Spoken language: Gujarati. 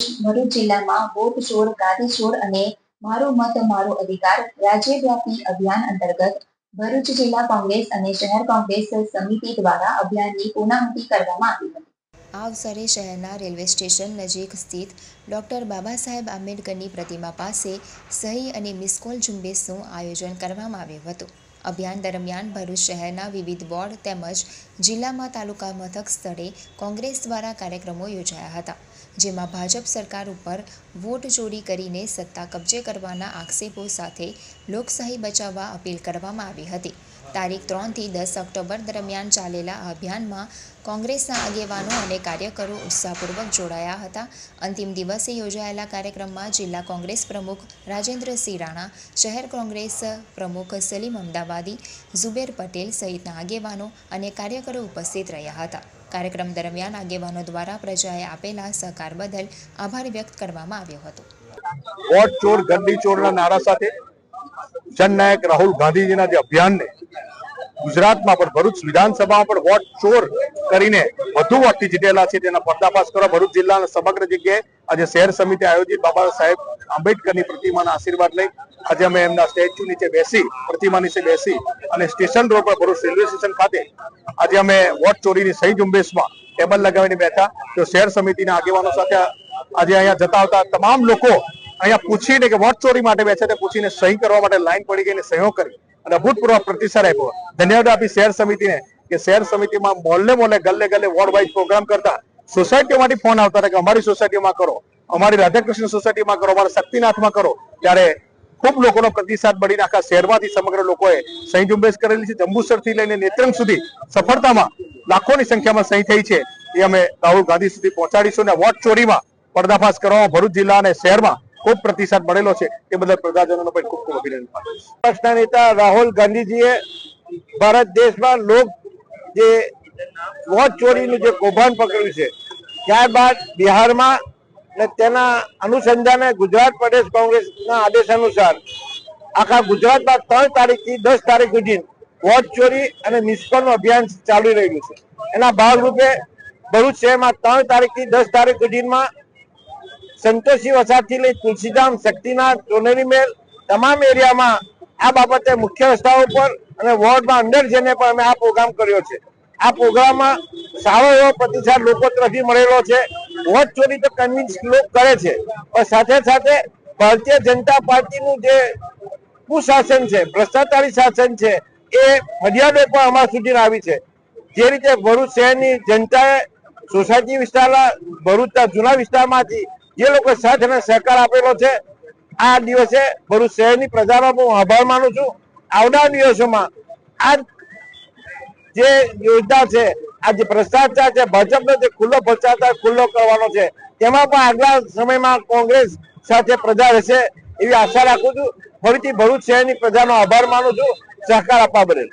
ભરૂચ જિલ્લામાં વોટ ચોર, ગાદી ચોર અને મારો મત, મારો અધિકાર રાજ્યવ્યાપી અભિયાન અંતર્ગત ભરૂચ જિલ્લા કોંગ્રેસ અને શહેર કોંગ્રેસ સમિતિ દ્વારા અભિયાનની પૂર્ણાહુતિ કરવામાં આવી હતી. આ અવસરે શહેરના રેલવે સ્ટેશન નજીક સ્થિત ડોક્ટર બાબા સાહેબ આંબેડકરની પ્રતિમા પાસે સહી અને મિસકોલ ઝુંબેશનું આયોજન કરવામાં આવ્યું હતું. અભિયાન દરમિયાન ભરૂચ શહેરના વિવિધ વોર્ડ તેમજ જિલ્લામાં તાલુકા મથક સ્થળે કોંગ્રેસ દ્વારા કાર્યક્રમો યોજાયા હતા. જેમાં ભાજપ સરકાર ઉપર વોટ ચોરી કરીને સત્તા કબજે કરવાના આક્ષેપો સાથે લોકશાહી બચાવવા અપીલ કરવામાં આવી હતી. તારીખ ત્રણથી દસ ઓક્ટોબર દરમિયાન ચાલેલા અભિયાનમાં કોંગ્રેસના આગેવાનો અને કાર્યકરો ઉત્સાહપૂર્વક જોડાયા હતા. અંતિમ દિવસે યોજાયેલા કાર્યક્રમમાં જિલ્લા કોંગ્રેસ પ્રમુખ રાજેન્દ્રસિંહ રાણા, શહેર કોંગ્રેસ પ્રમુખ સલીમ અમદાવાદી, ઝુબેર પટેલ સહિતના આગેવાનો અને કાર્યકરો ઉપસ્થિત રહ્યા હતા. કાર્યક્રમ દરમિયાન આગેવાનો દ્વારા પ્રજાએ આપેલા સહકાર બદલ આભાર વ્યક્ત કરવામાં આવ્યો હતો. વોટ ચોર ગંદી ચોરના નારા સાથે જનનાયક રાહુલ ગાંધીજીના જે અભિયાનને ગુજરાતમાં પણ ભરૂચ વિધાનસભામાં પણ વોટ ચોર કરીને વધુ વોટથી જીતેલા છે, તેના પર્દાફાશ કરવા ભરૂચ જિલ્લાના સમગ્ર જગ્યાએ આજે શહેર સમિતિ આયોજિત બાબા સાહેબ આંબેડકરની પ્રતિમાના આશીર્વાદ લઈ આજે અમે એમના સ્ટેચ્યુ નીચે બેસી, પ્રતિમા નીચે બેસી અને સ્ટેશન રોડ પર ભરૂચ રેલવે સ્ટેશન ખાતે આજે અમે વોટ ચોરીની સહી ઝુંબેશમાં ટેબલ લગાવીને બેઠા. તો શહેર સમિતિના આગેવાનો સાથે આજે અહીંયા જતા આવતા તમામ લોકો અહીંયા પૂછીને કે વોટ ચોરી માટે બેસે તે પૂછીને સહી કરવા માટે લાઈન પડી ગઈ અને સહયોગ કરી. અને અભૂતપૂર્વ પ્રતિસાદ આપ્યો. ધન્યવાદ આપી શહેર સમિતિને કે શહેર સમિતિમાં મોહલ્લે મોહલ્લે ગલ્લે ગલ્લે વોર્ડ વાઇઝ પ્રોગ્રામ કરતા સોસાયટીઓમાંથી ફોન આવતા હતા કે અમારી સોસાયટીમાં કરો, અમારી રાધાકૃષ્ણ સોસાયટીમાં કરો, અમારા શક્તિનાથમાં કરો. ત્યારે ખૂબ લોકોનો પ્રતિસાદ મળીને આખા શહેરમાંથી સમગ્ર લોકોએ સહી ઝુંબેશ કરેલી છે. જંબુસરથી લઈને નેત્રંગ સુધી સફળતામાં લાખોની સંખ્યામાં સહી થઈ છે. એ અમે રાહુલ ગાંધી સુધી પહોંચાડીશું અને વોટ ચોરીમાં પર્દાફાશ કરવામાં ભરૂચ જિલ્લા અને શહેરમાં ખૂબ પ્રતિસાદ મળેલો છે. એ બદલ પ્રજાજનોનો પણ ખૂબ ખૂબ અભિનંદન પક્ષના નેતા રાહુલ ગાંધીજીએ ભારત દેશમાં લોક જે વોટ ચોરીનું જે કૌભાંડ પકડ્યું છે, ત્યારબાદ બિહારમાં ને તેના અનુસંધાને ગુજરાત પ્રદેશ કોંગ્રેસના આદેશ અનુસાર આખા ગુજરાતમાં ત્રણ તારીખથી દસ તારીખ સુધી વોટ ચોરી અને મિસકોલનું અભિયાન ચાલી રહ્યું છે. એના ભાગરૂપે ભરૂચ શહેરમાં ત્રણ તારીખથી દસ તારીખ સુધીમાં સંતોષી વસાહતથી લઈ તુલસીધામ, શક્તિનાથ ચોનેરી મેલ તમામ એરિયામાં આ બાબતે મુખ્ય રસ્તાઓ પર અને વોર્ડમાં અંદર જઈને પણ અમે આ પ્રોગ્રામ કર્યો છે. આ પ્રોગ્રામમાં સારો એવો પ્રતિસાદ લોકો તરફથી મળેલો છે. વોટ ચોરી તો કન્વિન્સ લોક કરે છે. પણ સાથે સાથે ભારતીય જનતા પાર્ટીનું જે કુશાસન છે, ભ્રષ્ટાચારી શાસન છે, એ ફરિયાદો પણ અમારા સુધી આવી છે. જે રીતે ભરૂચ શહેરની જનતાએ સોસાયટી વિસ્તારના, ભરૂચના જૂના વિસ્તારમાંથી જે લોકો સાથ અને સહકાર આપેલો છે, આ દિવસે ભરૂચ શહેરની પ્રજાનો હું આભાર માનું છું. આવનાર દિવસોમાં આ જે યોજના છે આ જે ભ્રષ્ટાચાર છે, ભાજપનો જે ખુલ્લો ભ્રષ્ટાચાર ખુલ્લો કરવાનો છે, તેમાં પણ આગલા સમયમાં કોંગ્રેસ સાથે પ્રજા રહેશે એવી આશા રાખું છું. ફરીથી ભરૂચ શહેરની પ્રજાનો આભાર માનું છું. સહકાર આપવા બદલ.